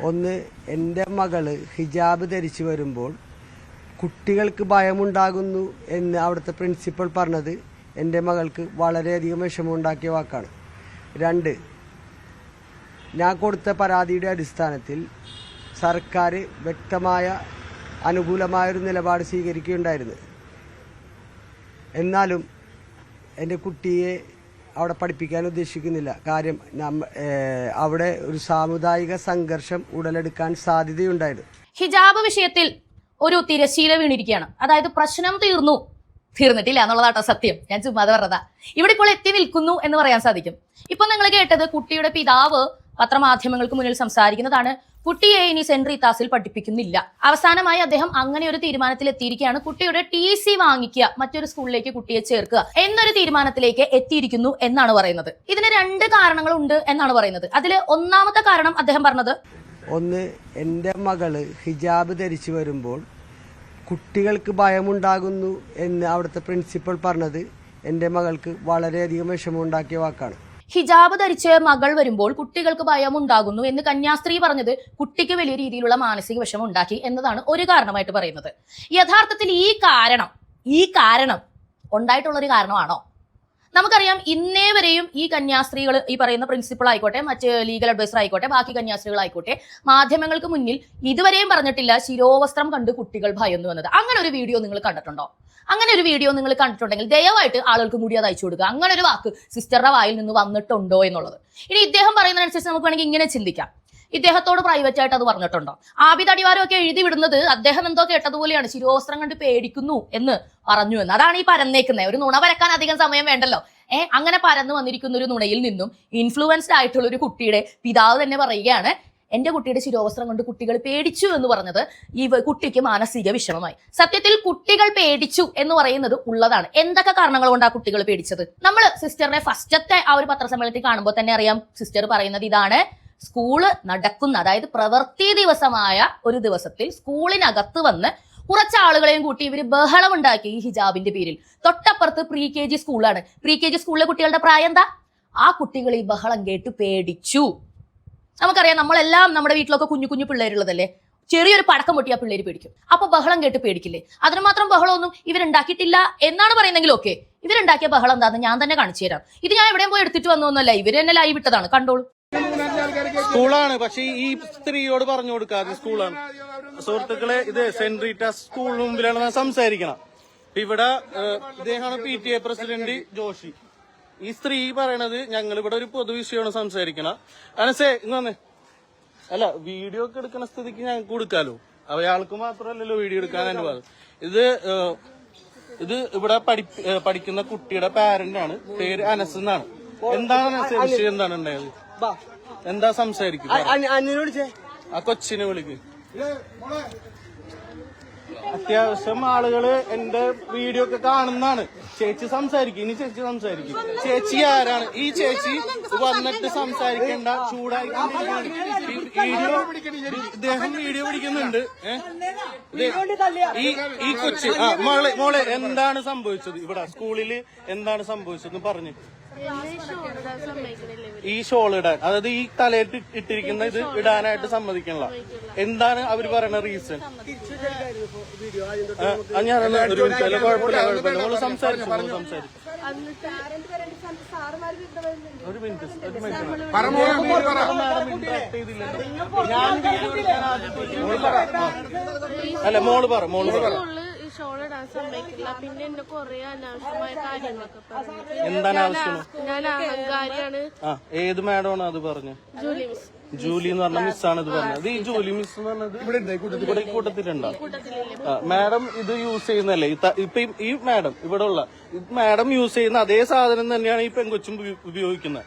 ഒന്ന് എന്റെ മകൾ ഹിജാബ് ധരിച്ചു വരുമ്പോൾ കുട്ടികൾക്ക് ഭയമുണ്ടാകുന്നു എന്ന് അവിടുത്തെ പ്രിൻസിപ്പൾ പറഞ്ഞത് എന്റെ മകൾക്ക് വളരെയധികം വിഷമമുണ്ടാക്കിയ വാക്കാണ്. രണ്ട് ഞാൻ കൊടുത്ത പരാതിയുടെ അടിസ്ഥാനത്തിൽ സർക്കാർ വ്യക്തമായ അനുകൂലമായൊരു നിലപാട് സ്വീകരിക്കുകയുണ്ടായിരുന്നു. എന്നാലും എന്റെ കുട്ടിയെ അവിടെ പഠിപ്പിക്കാൻ ഉദ്ദേശിക്കുന്നില്ല. കാര്യം അവിടെ ഒരു സാമുദായിക സംഘർഷം ഉടലെടുക്കാൻ സാധ്യതയുണ്ടായിരുന്നു ഹിജാബ് വിഷയത്തിൽ ഒരു തിരശീല വീണിരിക്കുകയാണ്. അതായത് പ്രശ്നം തീർന്നു. തീർന്നിട്ടില്ല എന്നുള്ളതാട്ടോ സത്യം. ഞാൻ ചുമ്മാതെ പറഞ്ഞതാ. ഇവിടെ ഇപ്പോൾ എത്തി നിൽക്കുന്നു എന്ന് പറയാൻ സാധിക്കും. ഇപ്പൊ നിങ്ങൾ കേട്ടത് കുട്ടിയുടെ പിതാവ് പത്രമാധ്യമങ്ങൾക്ക് മുന്നിൽ സംസാരിക്കുന്നതാണ് കുട്ടിയെ ഇനി സെൻട്രി താസിൽ പഠിപ്പിക്കുന്നില്ല. അവസാനമായി അദ്ദേഹം അങ്ങനെ ഒരു തീരുമാനത്തിൽ എത്തിയിരിക്കുകയാണ് കുട്ടിയുടെ ടി സി വാങ്ങിക്കുക മറ്റൊരു സ്കൂളിലേക്ക് കുട്ടിയെ ചേർക്കുക എന്നൊരു തീരുമാനത്തിലേക്ക് എത്തിയിരിക്കുന്നു എന്നാണ് പറയുന്നത്. ഇതിന് രണ്ട് കാരണങ്ങളുണ്ട് എന്നാണ് പറയുന്നത്. അതിൽ ഒന്നാമത്തെ കാരണം അദ്ദേഹം പറഞ്ഞത് ഒന്ന് എന്റെ മകൾ ഹിജാബ് ധരിച്ചു വരുമ്പോൾ കുട്ടികൾക്ക് ഭയമുണ്ടാകുന്നു എന്ന് അവിടുത്തെ പ്രിൻസിപ്പൾ പറഞ്ഞത് എന്റെ മകൾക്ക് വളരെയധികം വിഷമമുണ്ടാക്കിയ വാക്കാണ്. ഹിജാബ് ധരിച്ച് മകൾ വരുമ്പോൾ കുട്ടികൾക്ക് ഭയം ഉണ്ടാകുന്നു എന്ന് കന്യാസ്ത്രീ പറഞ്ഞത് കുട്ടിക്ക് വലിയ രീതിയിലുള്ള മാനസിക വിഷമം ഉണ്ടാക്കി എന്നതാണ് ഒരു കാരണമായിട്ട് പറയുന്നത്. യഥാർത്ഥത്തിൽ ഈ കാരണം ഈ കാരണം ഉണ്ടായിട്ടുള്ള ഒരു കാരണമാണോ? നമുക്കറിയാം ഇന്നേ വരെയും ഈ കന്യാസ്ത്രീകൾ ഈ പറയുന്ന പ്രിൻസിപ്പൾ ആയിക്കോട്ടെ മറ്റ് ലീഗൽ അഡ്വൈസർ ആയിക്കോട്ടെ ബാക്കി കന്യാസ്ത്രീകൾ ആയിക്കോട്ടെ മാധ്യമങ്ങൾക്ക് മുന്നിൽ ഇതുവരെയും പറഞ്ഞിട്ടില്ല ശിരോവസ്ത്രം കണ്ട് കുട്ടികൾ ഭയന്നു എന്നത്. അങ്ങനെ ഒരു വീഡിയോ നിങ്ങൾ കണ്ടിട്ടുണ്ടോ? അങ്ങനെ ഒരു വീഡിയോ നിങ്ങൾ കണ്ടിട്ടുണ്ടെങ്കിൽ ദയവായിട്ട് ആളുകൾക്ക് മുടി അത് അയച്ചു കൊടുക്കുക. അങ്ങനെ ഒരു വാക്ക് സിസ്റ്ററുടെ വായിൽ നിന്ന് വന്നിട്ടുണ്ടോ എന്നുള്ളത്. ഇനി ഇദ്ദേഹം പറയുന്നതനുസരിച്ച് നമുക്ക് വേണമെങ്കിൽ ഇങ്ങനെ ചിന്തിക്കാം. ഇദ്ദേഹത്തോട് പ്രൈവറ്റ് ആയിട്ട് അത് പറഞ്ഞിട്ടുണ്ടോ? ആബിദ് അടിവാരമൊക്കെ എഴുതി വിടുന്നത് അദ്ദേഹം എന്തോ കേട്ടതുപോലെയാണ് ശിരോവസ്ത്രം കണ്ട് പേടിക്കുന്നു എന്ന് പറഞ്ഞു എന്ന്. അതാണ് ഈ പരന്നേക്കുന്നത് ഒരു നുണ വരക്കാൻ അധികം സമയം വേണ്ടല്ലോ. ഏ അങ്ങനെ പരന്നു വന്നിരിക്കുന്ന ഒരു നുണയിൽ നിന്നും ഇൻഫ്ലുവൻസ്ഡ് ആയിട്ടുള്ള ഒരു കുട്ടിയുടെ പിതാവ് തന്നെ പറയുകയാണ് എന്റെ കുട്ടിയുടെ ശിരോവസ്ത്രം കൊണ്ട് കുട്ടികൾ പേടിച്ചു എന്ന് പറഞ്ഞത് ഈ കുട്ടിക്ക് മാനസിക വിഷമമായി. സത്യത്തിൽ കുട്ടികൾ പേടിച്ചു എന്ന് പറയുന്നത് ഉള്ളതാണ്. എന്തൊക്കെ കാരണങ്ങൾ കൊണ്ട് ആ കുട്ടികൾ പേടിച്ചത്? നമ്മൾ സിസ്റ്ററിനെ ഫസ്റ്റത്തെ ആ ഒരു പത്രസമ്മേളനത്തിൽ കാണുമ്പോൾ തന്നെ അറിയാം സിസ്റ്റർ പറയുന്നത് ഇതാണ് സ്കൂൾ നടക്കുന്ന അതായത് പ്രവൃത്തി ദിവസമായ ഒരു ദിവസത്തിൽ സ്കൂളിനകത്ത് വന്ന് കുറച്ച് ആളുകളെയും കൂട്ടി ഇവർ ബഹളം ഉണ്ടാക്കി ഈ ഹിജാബിന്റെ പേരിൽ. തൊട്ടപ്പുറത്ത് പ്രീ കെ ജി സ്കൂളാണ്. പ്രീ കെ ജി സ്കൂളിലെ കുട്ടികളുടെ പ്രായം എന്താ? ആ കുട്ടികൾ ഈ ബഹളം കേട്ട് പേടിച്ചു. നമുക്കറിയാം നമ്മളെല്ലാം നമ്മുടെ വീട്ടിലൊക്കെ കുഞ്ഞു കുഞ്ഞു പിള്ളേരുള്ളതല്ലേ? ചെറിയൊരു പടക്കം പൊട്ടിയാ പിള്ളേര് പേടിക്കും. അപ്പൊ ബഹളം കേട്ട് പേടിക്കില്ലേ? അതിന് മാത്രം ബഹളമൊന്നും ഇവരുണ്ടാക്കിയിട്ടില്ല എന്നാണ് പറയുന്നെങ്കിൽ ഓക്കെ. ഇവരുണ്ടാക്കിയ ബഹളം എന്താന്ന് ഞാൻ തന്നെ കാണിച്ചു തരാം. ഇത് ഞാൻ എവിടെയും പോയി എടുത്തിട്ട് വന്നൊന്നുമല്ല. ഇവർ തന്നെ ലൈവ് ഇട്ടതാണ്. കണ്ടോളൂ. സ്കൂളാണ് പക്ഷെ ഈ സ്ത്രീയോട് പറഞ്ഞു കൊടുക്കാതെ സ്കൂളാണ്. സുഹൃത്തുക്കളെ ഇത് സെന്റ് റീറ്റ സ്കൂളിന് മുമ്പിലാണ് ഞാൻ സംസാരിക്കണം ഇവിടെ ഇദ്ദേഹമാണ് P T A president Joshi. ഈ സ്ത്രീ പറയണത് ഞങ്ങൾ ഇവിടെ ഒരു പൊതുവിഷയമാണ് സംസാരിക്കണം അനസേ ഇന്ന് വന്നേ. അല്ല വീഡിയോ ഒക്കെ എടുക്കുന്ന സ്ഥിതിക്ക് ഞങ്ങൾക്ക് കൊടുക്കാലോ? അയാൾക്ക് മാത്രമല്ലല്ലോ വീഡിയോ എടുക്കാൻ അനുവാദം. ഇത് ഇത് ഇവിടെ പഠി പഠിക്കുന്ന കുട്ടിയുടെ പാരന്റ് ആണ്. പേര് അനസ് എന്നാണ്. എന്താണ് അനസ് എന്താണ് ഉണ്ടായത്? എന്താ സംസാരിക്കുന്നത് ആ കൊച്ചിനെ വിളിക്ക്. അത്യാവശ്യം ആളുകൾ എന്റെ വീഡിയോ ഒക്കെ കാണുന്നതാണ്. ചേച്ചി സംസാരിക്കും ഇനി ചേച്ചി സംസാരിക്കും. ചേച്ചി ആരാണ്? ഈ ചേച്ചി വന്നിട്ട് സംസാരിക്കേണ്ട ചൂടായി വീഡിയോ ഇദ്ദേഹം വീഡിയോ പിടിക്കുന്നുണ്ട്. ഏഹ് ഈ ഈ കൊച്ച് ആ മോളെ മോളെ എന്താണ് സംഭവിച്ചത്? ഇവിടെ സ്കൂളിൽ എന്താണ് സംഭവിച്ചത് പറഞ്ഞു. ഈ ഷോൾ ഇടാൻ അതായത് ഈ തലയിട്ട് ഇട്ടിരിക്കുന്ന ഇത് ഇടാനായിട്ട് സമ്മതിക്കണില്ല. എന്താണ് അവർ പറയുന്ന റീസൺ ഞാൻ ഒരു മിനിറ്റ് കുഴപ്പമില്ല സംസാരിച്ചു സംസാരിച്ചു. ഒരു ഒരു. അല്ല മോൾ പറ മോൾ പറ. ഷോൾ സമ്മതിക്കില്ല. പിന്നെ എന്നെ കൊറേ അനാവശ്യമായ കാര്യങ്ങളൊക്കെ പറഞ്ഞു എന്താണ് ആവശ്യം ഞാൻ അഹങ്കാരിയാണ്. ആ ഏത് മാഡമാണ് അത് പറഞ്ഞു? Julie miss. ജൂലി എന്ന് പറഞ്ഞ മിസ്സാണ് ഇത് പറഞ്ഞത്. ഈ ജൂലി മിസ് എന്ന് പറഞ്ഞത് ഇവിടെ ഈ കൂട്ടത്തിലുണ്ടോ? മാഡം ഇത് യൂസ് ചെയ്യുന്നല്ലേ ഇപ്പൊ ഈ- ഈ മാഡം ഇവിടെ ഉള്ള മാഡം യൂസ് ചെയ്യുന്ന അതേ സാധനം തന്നെയാണ് ഈ പെങ്കൊച്ചും ഉപയോഗിക്കുന്നത്.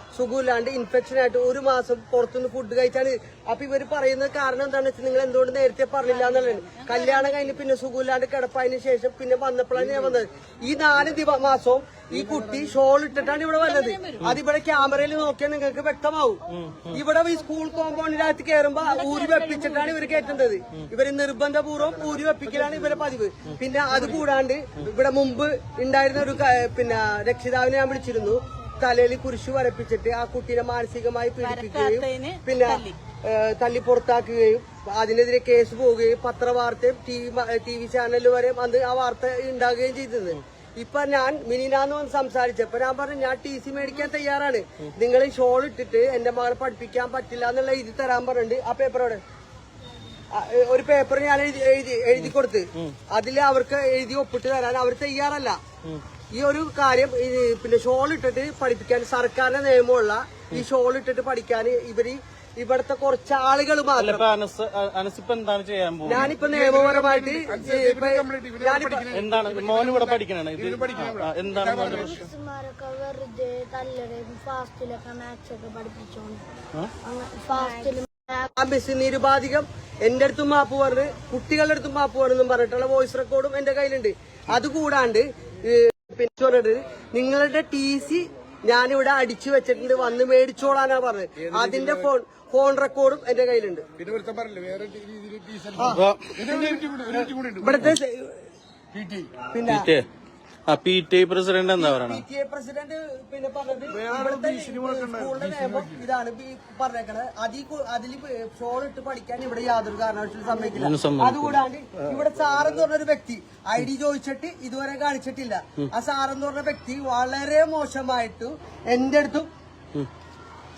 സുഖമില്ലാണ്ട് ഇൻഫെക്ഷൻ ആയിട്ട് ഒരു മാസം പുറത്തുനിന്ന് ഫുഡ് കഴിച്ചാണ് അപ്പൊ ഇവർ പറയുന്ന കാരണം എന്താണെന്ന് വെച്ചാൽ നിങ്ങൾ എന്തുകൊണ്ട് നേരത്തെ പറഞ്ഞില്ല എന്നുള്ളതാണ് കല്യാണം കഴിഞ്ഞ് പിന്നെ സുഖമില്ലാണ്ട് കിടപ്പായതിനു ശേഷം പിന്നെ വന്നപ്പോഴാണ് ഞാൻ വന്നത്. ഈ നാല് ദിവ മാസവും ഈ കുട്ടി ഷോൾ ഇട്ടിട്ടാണ് ഇവിടെ വന്നത്. അതിവിടെ ക്യാമറയിൽ നോക്കിയാൽ നിങ്ങൾക്ക് വ്യക്തമാവും. ഇവിടെ ഈ സ്കൂൾ കോമ്പൗണ്ടിനകത്ത് കയറുമ്പോ ഊരി വെപ്പിച്ചിട്ടാണ് ഇവർ കയറ്റുന്നത്. ഇവർ നിർബന്ധപൂർവം ഊരി വെപ്പിക്കലാണ് ഇവരെ പതിവ്. പിന്നെ അത് കൂടാണ്ട് ഇവിടെ മുമ്പ് ഉണ്ടായിരുന്ന ഒരു പിന്നെ രക്ഷിതാവിനെ ഞാൻ വിളിച്ചിരുന്നു. തലയിൽ കുരിശു വരപ്പിച്ചിട്ട് ആ കുട്ടീനെ മാനസികമായി പീഡിപ്പിക്കുകയും പിന്നെ തല്ലി. പുറത്താക്കുകയും അതിനെതിരെ കേസ് പോവുകയും പത്രവാർത്തയും ടി വി ടി വി ചാനലിൽ വരെ അന്ന് ആ വാർത്ത ഉണ്ടാകുകയും ചെയ്തത്. ഇപ്പൊ ഞാൻ മിനിനാന്ന് വന്ന് സംസാരിച്ചപ്പോ ഞാൻ പറഞ്ഞു ഞാൻ ടി സി മേടിക്കാൻ തയ്യാറാണ്. നിങ്ങൾ ഷോൾ ഇട്ടിട്ട് എന്റെ മകളെ പഠിപ്പിക്കാൻ പറ്റില്ല എന്നുള്ള ഇത് തരാൻ പറഞ്ഞിട്ടുണ്ട്. ആ പേപ്പറോട് ഒരു പേപ്പർ ഞാൻ എഴുതി എഴുതി എഴുതി കൊടുത്ത്. അതിൽ അവർക്ക് എഴുതി ഒപ്പിട്ട് തരാൻ അവർ തയ്യാറല്ല. ഈ ഒരു കാര്യം ഈ പിന്നെ ഷോൾ ഇട്ടിട്ട് പഠിപ്പിക്കാൻ സർക്കാരിന്റെ നിയമമുള്ള ഈ ഷോൾ ഇട്ടിട്ട് പഠിക്കാൻ ഇവർ ഇവിടത്തെ കുറച്ച് ആളുകൾ മാത്രം. അനസിപ്പ് എന്താണ് ചെയ്യാൻ പോകുന്നത്? ഞാനിപ്പോ നിയമപരമായിട്ട് എന്താണ്? മോൻ ഇവിടെ പഠിക്കണേ എന്താണ് വെറുതെ ഫാസ്റ്റിലൊക്കെ മാത്സ് ഒക്കെ പഠിപ്പിച്ചോണ്ട്. മിസ് നിരുപാധികം എന്റെ അടുത്തും മാപ്പ് പറഞ്ഞ് കുട്ടികളുടെ അടുത്തും മാപ്പ് പറഞ്ഞെന്നും പറഞ്ഞിട്ടുള്ള വോയിസ് റെക്കോർഡും എന്റെ കയ്യിലുണ്ട്. അതുകൂടാണ്ട് പിന്നെ പറഞ്ഞിട്ട് നിങ്ങളുടെ ടി സി ഞാനിവിടെ അടിച്ചു വെച്ചിട്ടുണ്ട്. വന്ന് മേടിച്ചോളാനാ പറഞ്ഞത്. അതിന്റെ ഫോൺ ഫോൺ റെക്കോർഡും എന്റെ കയ്യിലുണ്ട്. ഇവിടുത്തെ പിന്നെ പി ടി പ്രസിഡന്റ് എന്താ പറയണേ പി ടി പ്രസിഡന്റ് പിന്നെ പറഞ്ഞത് ഇവിടുത്തെ സ്കൂളിന്റെ നിയമം ഇതാണ് പറഞ്ഞേക്കണത്. അതിൽ അതിൽ ഷോൾ ഇട്ട് പഠിക്കാൻ ഇവിടെ യാതൊരു കാരണവശാലും സമ്മതിക്കില്ല. അതുകൂടാണ്ട് ഇവിടെ സാറെന്ന് പറഞ്ഞൊരു വ്യക്തി ഐ ഡി ചോദിച്ചിട്ട് ഇതുവരെ കാണിച്ചിട്ടില്ല. ആ സാറെന്ന് പറഞ്ഞ വ്യക്തി വളരെ മോശമായിട്ട് എന്റെ അടുത്തും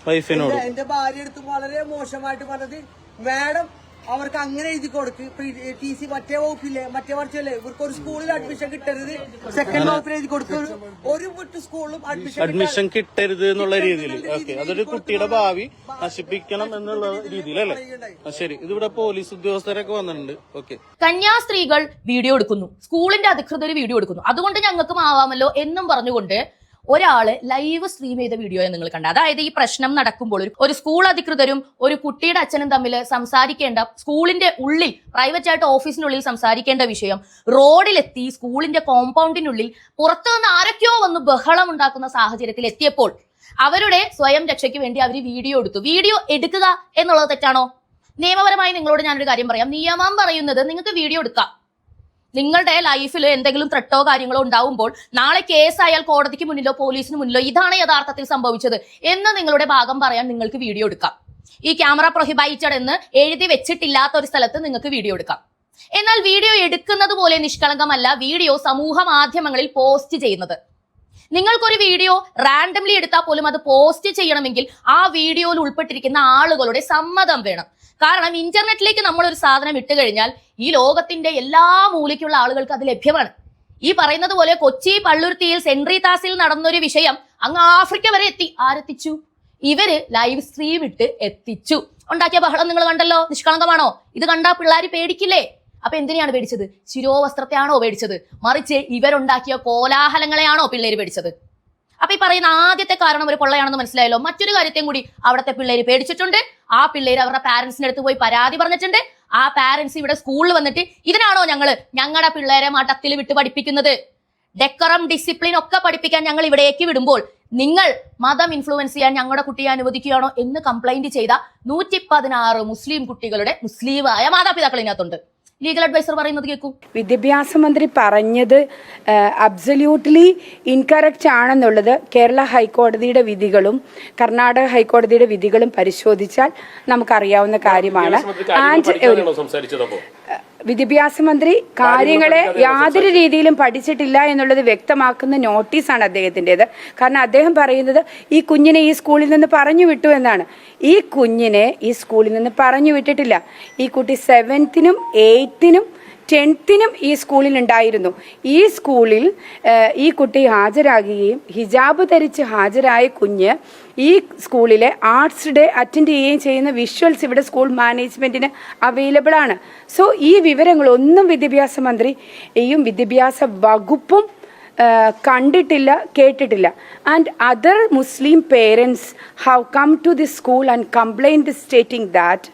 വൈഫിനോട് എന്റെ- എന്റെ ഭാര്യ അടുത്തും വളരെ മോശമായിട്ട് പറഞ്ഞത് മാഡം അവർക്ക് അങ്ങനെ എഴുതി കൊടുക്ക്. ടി സി മറ്റേ വകുപ്പില്ലേ? മറ്റേ വർഷമല്ലേ ഇവർക്ക് ഒരു സ്കൂളിൽ അഡ്മിഷൻ കിട്ടരുത്. സെക്കൻഡ് വകുപ്പിൽ എഴുതി കൊടുക്കും. ഒരു വിട്ട് സ്കൂളിലും അഡ്മിഷൻ അഡ്മിഷൻ കിട്ടരുത് എന്നുള്ള രീതിയിൽ. ഓക്കെ അതൊരു കുട്ടിയുടെ ഭാവി നശിപ്പിക്കണം എന്നുള്ള രീതിയിൽ അല്ലേ? ശരി. ഇതിവിടെ പോലീസ് ഉദ്യോഗസ്ഥരൊക്കെ വന്നിട്ടുണ്ട്. ഓക്കെ കന്യാസ്ത്രീകൾ വീഡിയോ എടുക്കുന്നു. സ്കൂളിന്റെ അധികൃതർ വീഡിയോ എടുക്കുന്നു. അതുകൊണ്ട് ഞങ്ങൾക്കും ആവാമല്ലോ എന്നും പറഞ്ഞുകൊണ്ട് ഒരാൾ ലൈവ് സ്ട്രീം ചെയ്ത വീഡിയോ നിങ്ങൾ കണ്ട. അതായത് ഈ പ്രശ്നം നടക്കുമ്പോൾ ഒരു- ഒരു സ്കൂൾ അധികൃതരും ഒരു കുട്ടിയുടെ അച്ഛനും തമ്മിൽ സംസാരിക്കേണ്ട സ്കൂളിന്റെ ഉള്ളിൽ പ്രൈവറ്റ് ആയിട്ട് ഓഫീസിനുള്ളിൽ സംസാരിക്കേണ്ട വിഷയം റോഡിലെത്തി സ്കൂളിന്റെ കോമ്പൗണ്ടിനുള്ളിൽ പുറത്തു നിന്ന് ആരൊക്കെയോ വന്ന് ബഹളം ഉണ്ടാക്കുന്ന സാഹചര്യത്തിൽ എത്തിയപ്പോൾ അവരുടെ സ്വയം രക്ഷയ്ക്ക് വേണ്ടി അവർ വീഡിയോ എടുത്തു. വീഡിയോ എടുക്കുക എന്നുള്ളത് തെറ്റാണോ? നിയമപരമായി നിങ്ങളോട് ഞാനൊരു കാര്യം പറയാം. നിയമം പറയുന്നത് നിങ്ങൾക്ക് വീഡിയോ എടുക്കാം. നിങ്ങളുടെ ലൈഫിൽ എന്തെങ്കിലും ത്രെട്ടോ കാര്യങ്ങളോ ഉണ്ടാവുമ്പോൾ നാളെ കേസായാൽ കോടതിക്ക് മുന്നിലോ പോലീസിന് മുന്നിലോ ഇതാണ് യഥാർത്ഥത്തിൽ സംഭവിച്ചത് എന്ന് നിങ്ങളുടെ ഭാഗം പറയാൻ നിങ്ങൾക്ക് വീഡിയോ എടുക്കാം. ഈ ക്യാമറ പ്രൊഹിബൈറ്റഡ് എന്ന് എഴുതി വെച്ചിട്ടില്ലാത്ത ഒരു സ്ഥലത്ത് നിങ്ങൾക്ക് വീഡിയോ എടുക്കാം. എന്നാൽ വീഡിയോ എടുക്കുന്നത് പോലെ നിഷ്കളങ്കമല്ല വീഡിയോ സമൂഹ മാധ്യമങ്ങളിൽ പോസ്റ്റ് ചെയ്യുന്നത്. നിങ്ങൾക്കൊരു വീഡിയോ റാൻഡംലി എടുത്താൽ പോലും അത് പോസ്റ്റ് ചെയ്യണമെങ്കിൽ ആ വീഡിയോയിൽ ഉൾപ്പെട്ടിരിക്കുന്ന ആളുകളുടെ സമ്മതം വേണം. കാരണം ഇന്റർനെറ്റിലേക്ക് നമ്മൾ ഒരു സാധനം ഇട്ട് കഴിഞ്ഞാൽ ഈ ലോകത്തിന്റെ എല്ലാ മൂലയ്ക്കുള്ള ആളുകൾക്ക് അത് ലഭ്യമാണ്. ഈ പറയുന്നത് പോലെ കൊച്ചി പള്ളുരുത്തിയിൽ സെൻട്രി താസിൽ നടന്നൊരു വിഷയം അങ്ങ് ആഫ്രിക്ക വരെ എത്തി. ആരെത്തിച്ചു? ഇവർ ലൈവ് സ്ട്രീം ഇട്ട് എത്തിച്ചു. ഉണ്ടാക്കിയ ബഹളം നിങ്ങൾ കണ്ടല്ലോ? നിഷ്കളങ്കമാണോ? ഇത് കണ്ടാ പിള്ളേർ പേടിക്കില്ലേ? അപ്പൊ എന്തിനെയാണ് പേടിച്ചത്? ശിരോവസ്ത്രത്തെയാണോ പേടിച്ചത്? മറിച്ച് ഇവരുണ്ടാക്കിയ കോലാഹലങ്ങളെയാണോ പിള്ളേര് പേടിച്ചത്? അപ്പൊ ഈ പറയുന്ന ആദ്യത്തെ കാരണം ഒരു കൊള്ളയാണെന്ന് മനസ്സിലായല്ലോ. മറ്റൊരു കാര്യത്തെയും കൂടി അവിടുത്തെ പിള്ളേര് പേടിച്ചിട്ടുണ്ട്. ആ പിള്ളേര് അവരുടെ പാരന്റ്സിന്റെ അടുത്ത് പോയി പരാതി പറഞ്ഞിട്ടുണ്ട്. ആ പാരന്റ്സ് ഇവിടെ സ്കൂളിൽ വന്നിട്ട് ഇതിനാണോ ഞങ്ങൾ ഞങ്ങളുടെ പിള്ളേരെ മഠത്തിൽ വിട്ട് പഠിപ്പിക്കുന്നത്? ഡെക്കറം ഡിസിപ്ലിൻ ഒക്കെ പഠിപ്പിക്കാൻ ഞങ്ങൾ ഇവിടേക്ക് വിടുമ്പോൾ നിങ്ങൾ മതം ഇൻഫ്ലുവൻസ് ചെയ്യാൻ ഞങ്ങളുടെ കുട്ടിയെ അനുവദിക്കുകയാണോ എന്ന് കംപ്ലൈന്റ് ചെയ്ത നൂറ്റി പതിനാറ് മുസ്ലിം കുട്ടികളുടെ മുസ്ലിമായ മാതാപിതാക്കൾ ഇതിനകത്തുണ്ട്. ലീഗൽ അഡ്വൈസർ പറയുന്നത് കേൾക്കൂ വിദ്യാഭ്യാസ മന്ത്രി പറഞ്ഞത് അബ്സല്യൂട്ട്ലി ഇൻകറക്റ്റ് ആണെന്നുള്ളത് കേരള ഹൈക്കോടതിയുടെ വിധികളും കർണാടക ഹൈക്കോടതിയുടെ വിധികളും പരിശോധിച്ചാൽ നമുക്കറിയാവുന്ന കാര്യമാണ്. ആൻഡ് വിദ്യാഭ്യാസ മന്ത്രി കാര്യങ്ങളെ യാതൊരു രീതിയിലും പഠിച്ചിട്ടില്ല എന്നുള്ളത് വ്യക്തമാക്കുന്ന നോട്ടീസാണ് അദ്ദേഹത്തിന്റെത്. കാരണം അദ്ദേഹം പറയുന്നത് ഈ കുഞ്ഞിനെ ഈ സ്കൂളിൽ നിന്ന് പറഞ്ഞു വിട്ടു എന്നാണ്. ഈ കുഞ്ഞിനെ ഈ സ്കൂളിൽ നിന്ന് പറഞ്ഞു വിട്ടിട്ടില്ല. ഈ കുട്ടി സെവൻത്തിനും എയ്ത്തിനും ടെൻത്തിനും ഈ സ്കൂളിൽ ഉണ്ടായിരുന്നു. ഈ സ്കൂളിൽ ഈ കുട്ടി ഹാജരാകുകയും ഹിജാബ് ധരിച്ച് ഹാജരായ കുഞ്ഞ് ഈ സ്കൂളിലെ ആർട്സ് ഡേ അറ്റൻഡ് ചെയ്യുകയും ചെയ്യുന്ന വിഷ്വൽസ് ഇവിടെ സ്കൂൾ മാനേജ്മെന്റിന് അവൈലബിൾ ആണ്. സോ ഈ വിവരങ്ങളൊന്നും വിദ്യാഭ്യാസ മന്ത്രിയും വിദ്യാഭ്യാസ വകുപ്പും കണ്ടിട്ടില്ല കേട്ടിട്ടില്ല. And other Muslim parents have come to the school and complaint stating that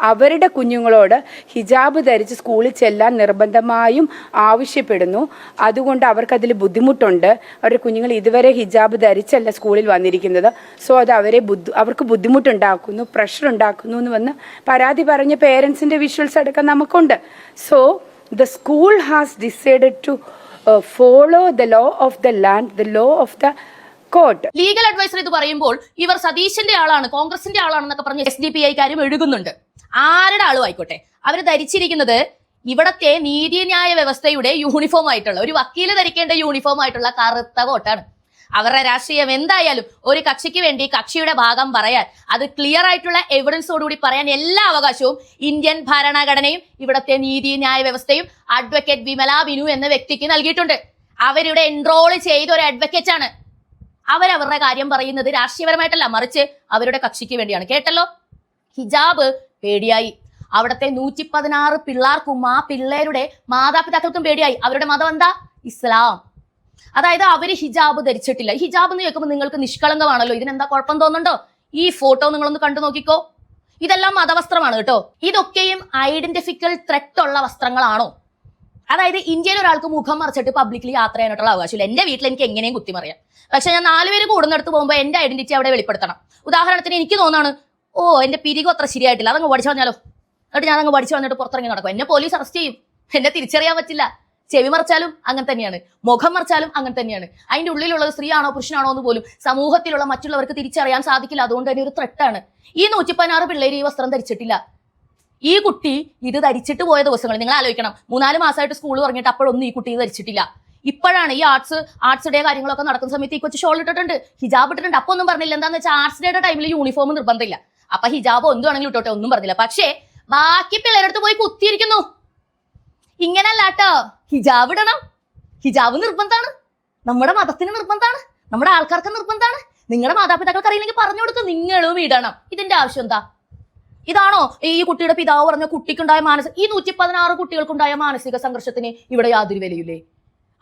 അവരുടെ കുഞ്ഞുങ്ങളോട് ഹിജാബ് ധരിച്ച് സ്കൂളിൽ ചെല്ലാൻ നിർബന്ധമായും ആവശ്യപ്പെടുന്നു. അതുകൊണ്ട് അവർക്കതിൽ ബുദ്ധിമുട്ടുണ്ട്. അവരുടെ കുഞ്ഞുങ്ങൾ ഇതുവരെ ഹിജാബ് ധരിച്ചല്ല സ്കൂളിൽ വന്നിരിക്കുന്നത്. സോ അത് അവരെ ബുദ്ധി അവർക്ക് ബുദ്ധിമുട്ടുണ്ടാക്കുന്നു പ്രഷർ ഉണ്ടാക്കുന്നു എന്ന് വന്ന് പരാതി പറഞ്ഞ പേരൻസിന്റെ വിഷ്വൽസ് അടക്കം നമുക്കുണ്ട്. So the school has decided to follow the law of the land the law of the court legal adviser ഇത് പറയുമ്പോൾ ഇവർ സതീശന്റെ ആളാണ് കോൺഗ്രസിന്റെ ആളാണെന്നൊക്കെ പറഞ്ഞ് എസ് ഡി പി ഐക്കാരും എഴുതുന്നുണ്ട് ആരുടെ ആളും ആയിക്കോട്ടെ? അവർ ധരിച്ചിരിക്കുന്നത് ഇവിടത്തെ നീതിന്യായ വ്യവസ്ഥയുടെ യൂണിഫോം ആയിട്ടുള്ള ഒരു വക്കീൽ ധരിക്കേണ്ട യൂണിഫോം ആയിട്ടുള്ള കറുത്ത കോട്ടാണ് അവരുടെ രാഷ്ട്രീയം എന്തായാലും ഒരു കക്ഷിക്ക് വേണ്ടി കക്ഷിയുടെ ഭാഗം പറയാൻ അത് ക്ലിയർ ആയിട്ടുള്ള എവിഡൻസോടുകൂടി പറയാൻ എല്ലാ അവകാശവും ഇന്ത്യൻ ഭരണഘടനയും ഇവിടത്തെ നീതി ന്യായ വ്യവസ്ഥയും അഡ്വക്കേറ്റ് വിമല ബിനു എന്ന വ്യക്തിക്ക് നൽകിയിട്ടുണ്ട്. അവരിവിടെ എൻറോൾ ചെയ്ത ഒരു അഡ്വക്കേറ്റ് ആണ്. അവരവരുടെ കാര്യം പറയുന്നത് രാഷ്ട്രീയപരമായിട്ടല്ല മറിച്ച് അവരുടെ കക്ഷിക്ക് വേണ്ടിയാണ്. കേട്ടല്ലോ? ഹിജാബ് പേടിയായി. അവിടുത്തെ നൂറ്റി പതിനാറ് പിള്ളേർക്കും ആ പിള്ളേരുടെ മാതാപിതാക്കൾക്കും പേടിയായി. അവരുടെ മതം എന്താ? ഇസ്ലാം. അതായത് അവർ ഹിജാബ് ധരിച്ചിട്ടില്ല. ഹിജാബ് എന്ന് കേൾക്കുമ്പോൾ നിങ്ങൾക്ക് നിഷ്കളങ്കമാണല്ലോ. ഇതിനെന്താ കുഴപ്പം തോന്നുന്നുണ്ടോ? ഈ ഫോട്ടോ നിങ്ങളൊന്ന് കണ്ടു നോക്കിക്കോ. ഇതെല്ലാം മതവസ്ത്രമാണ് കേട്ടോ. ഇതൊക്കെയും ഐഡന്റിഫിക്കൽ ത്രെറ്റ് ഉള്ള വസ്ത്രങ്ങളാണോ? അതായത് ഇന്ത്യയിൽ ഒരാൾക്ക് മുഖം മറിച്ചിട്ട് പബ്ലിക്കിൽ യാത്ര ചെയ്യാനായിട്ടുള്ള അവകാശമില്ല എന്റെ വീട്ടിൽ എനിക്ക് എങ്ങനെയും കുത്തിമറിയാം പക്ഷെ ഞാൻ നാലുപേര് കൂടുന്നിടത്ത് പോകുമ്പോൾ എന്റെ ഐഡന്റിറ്റി അവിടെ വെളിപ്പെടുത്തണം. ഉദാഹരണത്തിന് എനിക്ക് തോന്നാണ് ഓ എന്റെ പിരികും അത്ര ശരിയായിട്ടില്ല. അതങ്ങ് പഠിച്ചു പറഞ്ഞാലോ എന്നിട്ട് ഞാൻ അങ്ങ് പഠിച്ചു വന്നിട്ട് പുറത്തിറങ്ങി നടക്കും. എന്നെ പോലീസ് അറസ്റ്റ് ചെയ്യും. എന്നെ തിരിച്ചറിയാൻ പറ്റില്ല. ചെവി മറിച്ചാലും അങ്ങനെ തന്നെയാണ്. മുഖം മറിച്ചാലും അങ്ങനെ തന്നെയാണ്. അതിന്റെ ഉള്ളിലുള്ളത് സ്ത്രീയാണോ പുരുഷനാണോ എന്ന് പോലും സമൂഹത്തിലുള്ള മറ്റുള്ളവർക്ക് തിരിച്ചറിയാൻ സാധിക്കില്ല. അതുകൊണ്ട് തന്നെ ഒരു ത്രെട്ടാണ് ഈ നൂറ്റി പതിനാറ് പിള്ളേര് ഈ വസ്ത്രം ധരിച്ചിട്ടില്ല. ഈ കുട്ടി ഇത് ധരിച്ചിട്ട് പോയ ദിവസങ്ങൾ നിങ്ങൾ ആലോചിക്കണം. മൂന്നാൽ മാസമായിട്ട് സ്കൂൾ തുടങ്ങിയിട്ട് അപ്പോഴൊന്നും ഈ കുട്ടി ധരിച്ചിട്ടില്ല. ഇപ്പോഴാണ് ഈ ആർട്സ് ആർട്സ് ഡേ കാര്യങ്ങളൊക്കെ നടക്കുന്ന സമയത്ത് ഈ കൊച്ചു ഷോൾ ഇട്ടിട്ടുണ്ട് ഹിജാബ് ഇട്ടിട്ടുണ്ട്. അപ്പൊ ഒന്നും പറഞ്ഞില്ല. എന്താന്ന് വെച്ചാൽ ആർട്സ് ഡേയുടെ ടൈമിൽ യൂണിഫോം നിർബന്ധമില്ല. അപ്പൊ ഹിജാബ് ഒന്നും ആണെങ്കിലും ഇട്ടോട്ടെ ഒന്നും പറഞ്ഞില്ല. പക്ഷേ ബാക്കി പിള്ളേരടുത്ത് പോയി കുത്തിയിരിക്കുന്നു. ഇങ്ങനല്ല കേട്ടോ. ഹിജാബ് ഇടണം. ഹിജാബ് നിർബന്ധമാണ് നമ്മുടെ മതത്തിന് നിർബന്ധമാണ് നമ്മുടെ ആൾക്കാർക്ക് നിർബന്ധമാണ് നിങ്ങളുടെ മാതാപിതാക്കൾക്ക് അറിയില്ലെങ്കിൽ പറഞ്ഞു കൊടുക്കും നിങ്ങളും ഇടണം. ഇതിന്റെ ആവശ്യം എന്താ? ഇതാണോ ഈ കുട്ടിയുടെ പിതാവ് പറഞ്ഞ കുട്ടിക്കുണ്ടായ മാനസിക ഈ നൂറ്റി പതിനാറ് കുട്ടികൾക്കുണ്ടായ മാനസിക സംഘർഷത്തിന് ഇവിടെ യാതൊരു വിലയില്ലേ